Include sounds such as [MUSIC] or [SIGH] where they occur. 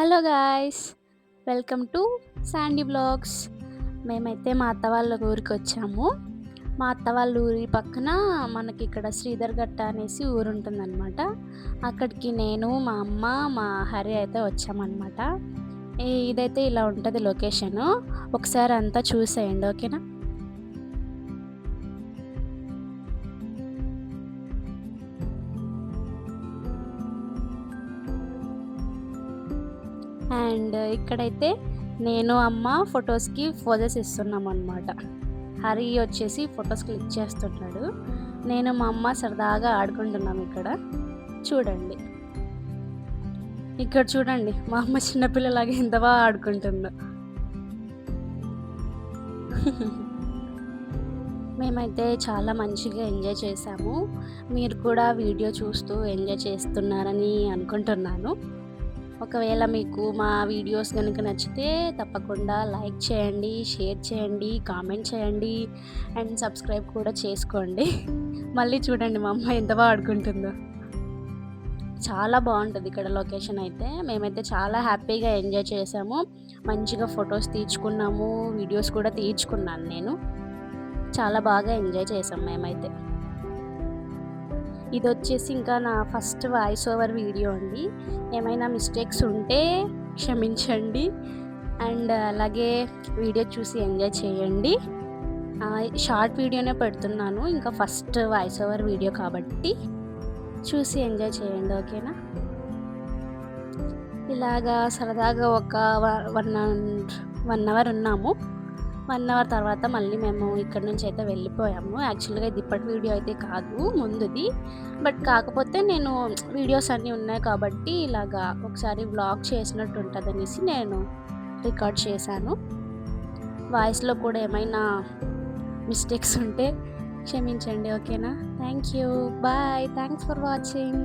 Hello guys welcome to Sandy vlogs. మేమైతే మా అత్త వాళ్ళ ఊరికి వచ్చాము. మా అత్త వాళ్ళ ఊరి పక్కన మనకి ఇక్కడ శ్రీధర్ గట్ట అనేసి ఊరు ఉంటుందన్నమాట అక్కడికి నేను మా అమ్మ మా హరి అయితే వచ్చామన్నమాట. ఇదైతే ఇలా ఉంటుంది లొకేషను. ఒకసారి అంతా చూసేయండి ఓకేనా? అండ్ ఇక్కడైతే నేను అమ్మ ఫొటోస్కి ఫోజెస్ ఇస్తున్నాం అనమాట హరి వచ్చేసి ఫొటోస్ క్లిక్ చేస్తున్నాడు. నేను మా అమ్మ సరదాగా ఆడుకుంటున్నాం ఇక్కడ. చూడండి. ఇక్కడ చూడండి మా అమ్మ చిన్నపిల్లలాగా ఎంత బాగా ఆడుకుంటుందో. మేమైతే చాలా మంచిగా ఎంజాయ్ చేసాము. మీరు కూడా వీడియో చూస్తూ ఎంజాయ్ చేస్తున్నారని అనుకుంటున్నాను. ఒకవేళ మీకు మా వీడియోస్ కనుక నచ్చితే తప్పకుండా లైక్ చేయండి షేర్ చేయండి కామెంట్ చేయండి అండ్ సబ్స్క్రైబ్ కూడా చేసుకోండి. [LAUGHS] మళ్ళీ చూడండి మా అమ్మ ఎంత బాగా ఆడుకుంటుందో. చాలా బాగుంటుంది ఇక్కడ లొకేషన్ అయితే. మేమైతే చాలా హ్యాపీగా ఎంజాయ్ చేసాము. మంచిగా ఫొటోస్ తీర్చుకున్నాము వీడియోస్ కూడా తీర్చుకున్నాను నేను. చాలా బాగా ఎంజాయ్ చేసాం మేమైతే. ఇది వచ్చేసి ఇంకా నా ఫస్ట్ వాయిస్ ఓవర్ వీడియో అండి. ఏమైనా మిస్టేక్స్ ఉంటే క్షమించండి. అండ్ అలాగే వీడియో చూసి ఎంజాయ్ చేయండి. షార్ట్ వీడియోనే పెడుతున్నాను. ఇంకా ఫస్ట్ వాయిస్ ఓవర్ వీడియో కాబట్టి చూసి ఎంజాయ్ చేయండి ఓకేనా ఇలాగా సరదాగా ఒక వన్ వన్ అవర్ ఉన్నాము. వన్ అవర్ తర్వాత మళ్ళీ మేము ఇక్కడ నుంచి అయితే వెళ్ళిపోయాము. యాక్చువల్గా ఇది ఇప్పటి వీడియో అయితే కాదు ముందుది. బట్ కాకపోతే నేను వీడియోస్ అన్నీ ఉన్నాయి కాబట్టి ఇలాగా ఒకసారి వ్లాగ్ చేసినట్టు ఉంటుంది అనేసి నేను రికార్డ్ చేశాను. వాయిస్లో కూడా ఏమైనా మిస్టేక్స్ ఉంటే క్షమించండి ఓకేనా? Thank you bye thanks for watching